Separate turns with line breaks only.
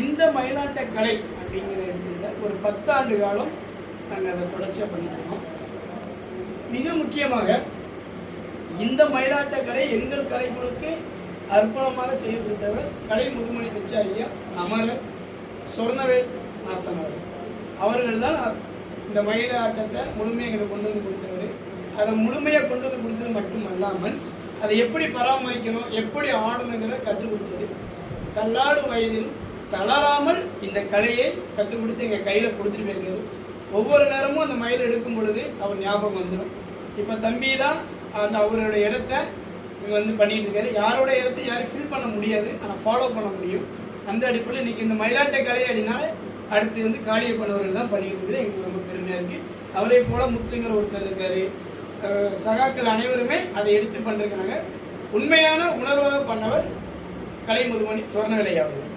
இந்த மயிலாட்ட கலை அப்படிங்கிற இடத்துல ஒரு பத்தாண்டு காலம் நாங்கள் அதை தொடர்ச்சியாக பண்ணிக்கிறோம் மிக முக்கியமாக இந்த மயிலாட்ட கலை எங்கள் கலைக்குழுக்கு அர்ப்பணமாக செய்ய கொடுத்தவர் கலை முதுமணி பெற்ற ஐயா அமரர் சொர்ணவேல் ஆசன் அவர்கள். தான் இந்த மயிலாட்டத்தை முழுமையாக எங்களுக்கு கொண்டு வந்து கொடுத்தவர். அதை முழுமையாக கொண்டு வந்து கொடுத்தது மட்டும் அல்லாமல் அதை எப்படி பராமரிக்கணும் எப்படி ஆடணுங்கிற கற்றுக் கொடுத்தது. தள்ளாடு வயதில் தளராமல் இந்த கலையை கற்றுக் கொடுத்து எங்கள் கையில் கொடுத்துட்டு போயிருக்கிறது. ஒவ்வொரு நேரமும் அந்த மயில் எடுக்கும் பொழுது அவர் ஞாபகம் வந்துடும் இப்போ தம்பி தான் அந்த அவரோட இடத்த இங்கே வந்து பண்ணிட்டு இருக்காரு. யாரோட இடத்த யாரும் ஃபில் பண்ண முடியாது. ஆனால் ஃபாலோ பண்ண முடியும். அந்த அடிப்படையில் இன்னைக்கு இந்த மயிலாட்ட கலை அப்படின்னால அடுத்து வந்து காளியப்பனவர்கள் தான் பண்ணிட்டு இருக்குது எங்களுக்கு ரொம்ப பெருமையாக இருக்குது அவரை போல் முத்துங்கிற ஒருத்தர் இருக்காரு. சகாக்கள் அனைவருமே அதை எடுத்து பண்ணிருக்கிறாங்க. உண்மையான உணர்வாக பண்ணவர் கலை முதுமணி சுவர்ணவிலை அவர்கள்.